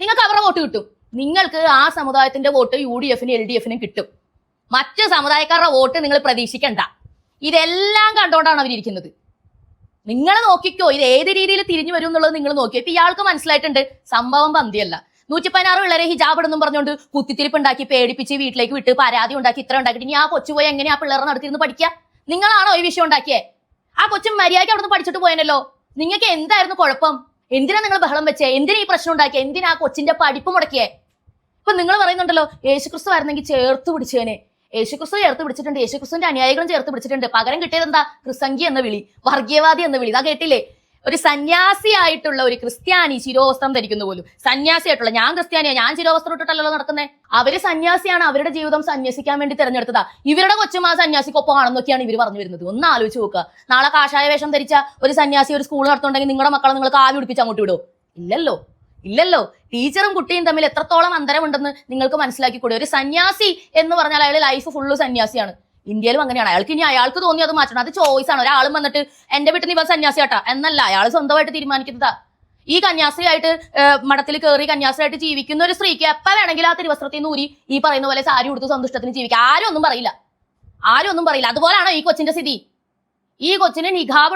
നിങ്ങൾക്ക് അവരുടെ വോട്ട് കിട്ടും. നിങ്ങൾക്ക് ആ സമുദായത്തിന്റെ വോട്ട് യു ഡി എഫിനും എൽ ഡി എഫിനും കിട്ടും. മറ്റ് സമുദായക്കാരുടെ വോട്ട് നിങ്ങൾ പ്രതീക്ഷിക്കണ്ട. ഇതെല്ലാം കണ്ടുകൊണ്ടാണ് അവരിയ്ക്കുന്നത് നിങ്ങൾ നോക്കിക്കോ ഇത് ഏത് രീതിയിൽ തിരിഞ്ഞു വരും എന്നുള്ളത് നിങ്ങൾ നോക്കിയോ? ഇപ്പൊ ഇയാൾക്ക് മനസ്സിലായിട്ടുണ്ട് സംഭവം പന്തിയല്ല. നൂറ്റി പതിനാറ് പിള്ളേരെ ഹിജാബ് ഇടുന്നും പറഞ്ഞുകൊണ്ട് കുത്തിത്തിരിപ്പ് ഉണ്ടാക്കി പേടിപ്പിച്ച് വീട്ടിലേക്ക് വിട്ട് പരാതി ഉണ്ടാക്കി ഇത്ര ഉണ്ടാക്കിയിട്ട് ഇനി ആ കൊച്ചു പോയി എങ്ങനെയാ ആ പിള്ളേരെ നടത്തിയിരുന്ന് പഠിക്കുക നിങ്ങളാണോ ഈ വിഷയം ഉണ്ടാക്കിയേ? ആ കൊച്ചു മര്യാദയ്ക്ക് അവിടെ നിന്ന് പഠിച്ചിട്ട് പോയനല്ലോ? നിങ്ങൾക്ക് എന്തായിരുന്നു കുഴപ്പം? എന്തിനാ നിങ്ങൾ ബഹളം വെച്ചേ? എന്തിനാ ഈ പ്രശ്നം ഉണ്ടാക്കിയേ? എന്തിനാ ആ കൊച്ചിന്റെ പഠിപ്പ് മുടക്കിയേ? ഇപ്പൊ നിങ്ങൾ പറയുന്നുണ്ടല്ലോ യേശുക്രിസ്തു ആയിരുന്നെങ്കിൽ ചേർത്ത് പിടിച്ചേനെ. യേശുക്രിസ്തു ചേർത്ത് പിടിച്ചിട്ടുണ്ട് യേശുക്രിസ്തുവിന്റെ അനുയായികളും ചേർത്ത് പിടിച്ചിട്ടുണ്ട്. പകരം കിട്ടിയത് എന്താ? ക്രിസംഗി എന്ന വിളി വർഗീയവാദി എന്ന വിളി. ഇതാ കേട്ടില്ലേ? ഒരു സന്യാസിയായിട്ടുള്ള ഒരു ക്രിസ്ത്യാനി ശിരോവസ്ത്രം ധരിക്കുന്നു പോലും. സന്യാസിയായിട്ടുള്ള ഞാൻ ക്രിസ്ത്യാനിയാ ഞാൻ ശിരോവസ്ത്രം ഇട്ടിട്ടല്ലോ നടക്കുന്നത് അവർ സന്യാസിയാണ് അവരുടെ ജീവിതം സന്യസിക്കാൻ വേണ്ടി തിരഞ്ഞെടുത്തതാ. ഇവരുടെ കൊച്ചുമാ സന്യാസിക്കൊപ്പം ആണെന്നൊക്കെയാണ് ഇവർ പറഞ്ഞു വരുന്നത്. ഒന്ന് ആലോചിച്ച് നോക്കുക. നാളെ കാഷായ വേഷം ധരിച്ച ഒരു സന്യാസി ഒരു സ്കൂൾ നടത്തുന്നുണ്ടെങ്കിൽ നിങ്ങളുടെ മക്കളെ നിങ്ങൾക്ക് ആവി പിടിപ്പിച്ച് അങ്ങോട്ട് വിടുമോ ഇല്ലല്ലോ. ഇല്ലല്ലോ. ടീച്ചറും കുട്ടിയും തമ്മിൽ എത്രത്തോളം അന്തരമുണ്ടെന്ന് നിങ്ങൾക്ക് മനസ്സിലാക്കി കൂടെ ഒരു സന്യാസി എന്ന് പറഞ്ഞാൽ അയാൾ ലൈഫ് ഫുള്ള് സന്യാസിയാണ്. ഇന്ത്യയിലും അങ്ങനെയാണ്. അയാൾക്ക് ഇനി അയാൾക്ക് തോന്നി അത് മാറ്റണം. അത് ചോയ്സ് ആണ്. ഒരാളും വന്നിട്ട് എന്റെ വീട്ടിൽ നിന്ന് ഇവ സന്യാസി ആട്ടാ എന്നല്ല അയാൾ സ്വന്തമായിട്ട് തീരുമാനിക്കുന്നതാ. ഈ കന്യാസ്ത്രീയായിട്ട് മഠത്തിൽ കയറി കന്യാസ്ത്രീയായിട്ട് ജീവിക്കുന്ന ഒരു സ്ത്രീക്ക് എപ്പ വേണമെങ്കിലും ആ തിരുവസ്ത്രത്തിൽ നിന്ന് ഊരി ഈ പറയുന്ന പോലെ സാരി കൊടുത്ത് സന്തുഷ്ടത്തിന് ജീവിക്കാം. ആരും ഒന്നും പറയില്ല. ആരും ഒന്നും പറയില്ല. അതുപോലെയാണോ ഈ കൊച്ചിന്റെ സ്ഥിതി? ഈ കൊച്ചിന് നിഖാബ്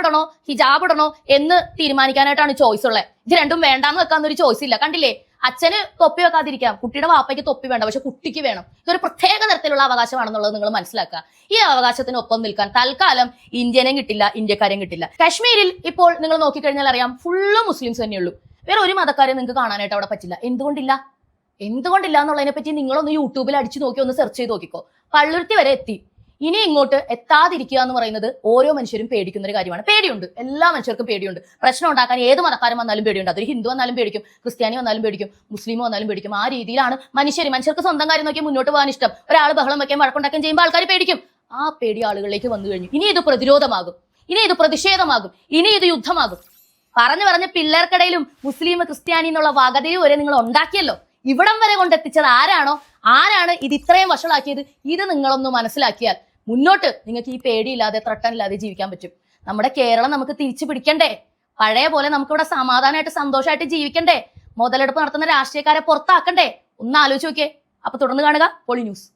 ഇടണോ എന്ന് തീരുമാനിക്കാനായിട്ടാണ് ചോയ്സ് ഉള്ളത് ഇത് രണ്ടും വേണ്ടാന്ന് വെക്കാന്നൊരു ചോയ്സ് ഇല്ല. കണ്ടില്ലേ? അച്ഛന് തൊപ്പി വെക്കാതിരിക്കാം. കുട്ടിയുടെ വാപ്പയ്ക്ക് തൊപ്പി വേണ്ട പക്ഷെ കുട്ടിക്ക് വേണം. ഇതൊരു പ്രത്യേക തരത്തിലുള്ള അവകാശമാണെന്നുള്ളത് നിങ്ങൾ മനസ്സിലാക്കുക. ഈ അവകാശത്തിന് ഒപ്പം നിൽക്കാൻ തൽക്കാലം ഇന്ത്യനെയും കിട്ടില്ല ഇന്ത്യക്കാരെയും കിട്ടില്ല. കാശ്മീരിൽ ഇപ്പോൾ നിങ്ങൾ നോക്കിക്കഴിഞ്ഞാൽ അറിയാം ഫുള്ള് മുസ്ലിംസ് തന്നെയുള്ളൂ. വേറെ ഒരു മതക്കാരെ നിങ്ങൾക്ക് കാണാനായിട്ട് അവിടെ പറ്റില്ല. എന്തുകൊണ്ടില്ല? എന്തുകൊണ്ടില്ല എന്നുള്ളതിനെ പറ്റി നിങ്ങളൊന്ന് യൂട്യൂബിൽ അടിച്ചു നോക്കി ഒന്ന് സെർച്ച് ചെയ്ത് നോക്കിക്കോ. പള്ളുരുത്തി വരെ എത്തി. ഇനി ഇങ്ങോട്ട് എത്താതിരിക്കുക എന്ന് പറയുന്നത് ഓരോ മനുഷ്യരും പേടിക്കുന്ന ഒരു കാര്യമാണ്. പേടിയുണ്ട്. എല്ലാ മനുഷ്യർക്കും പേടിയുണ്ട്. പ്രശ്നം ഉണ്ടാക്കാൻ ഏത് മതക്കാരൻ വന്നാലും പേടിയുണ്ട്. അതൊരു ഹിന്ദു വന്നാലും പേടിക്കും. ക്രിസ്ത്യാനി വന്നാലും പേടിക്കും. മുസ്ലിം വന്നാലും പേടിക്കും. ആ രീതിയിലാണ് മനുഷ്യർ മനുഷ്യർക്ക് സ്വന്തം കാര്യം നോക്കി മുന്നോട്ട് പോകാൻ ഇഷ്ടം. ഒരാൾ ബഹളം വയ്ക്കാൻ വഴക്കുണ്ടാക്കാൻ ചെയ്യുമ്പോൾ ആൾക്കാർ പേടിക്കും. ആ പേടി ആളുകളിലേക്ക് വന്നു കഴിഞ്ഞു. ഇനി ഇത് പ്രതിരോധമാകും. ഇനി ഇത് പ്രതിഷേധമാകും. ഇനി ഇത് യുദ്ധമാകും. പറഞ്ഞു പറഞ്ഞ് പിള്ളേർക്കിടയിലും മുസ്ലിം ക്രിസ്ത്യാനി എന്നുള്ള വകതിരി വരെ നിങ്ങൾ ഉണ്ടാക്കിയല്ലോ. ഇവിടം വരെ കൊണ്ടെത്തിച്ചത് ആരാണോ? ആരാണ് ഇത് ഇത്രയും വഷളാക്കിയത്? ഇത് നിങ്ങളൊന്ന് മനസ്സിലാക്കിയാൽ മുന്നോട്ട് നിങ്ങൾക്ക് ഈ പേടിയില്ലാതെ ത്രട്ടനില്ലാതെ ജീവിക്കാൻ പറ്റും. നമ്മുടെ കേരളം നമുക്ക് തിരിച്ചു പിടിക്കണ്ടേ? പഴയ പോലെ നമുക്കിവിടെ സമാധാനമായിട്ട് സന്തോഷമായിട്ട് ജീവിക്കണ്ടേ? മുതലെടുപ്പ് നടത്തുന്ന രാഷ്ട്രീയക്കാരെ പുറത്താക്കണ്ടേ? ഒന്ന് ആലോചിച്ച് നോക്കിയേ. അപ്പൊ തുടർന്ന് കാണുക. Poly News.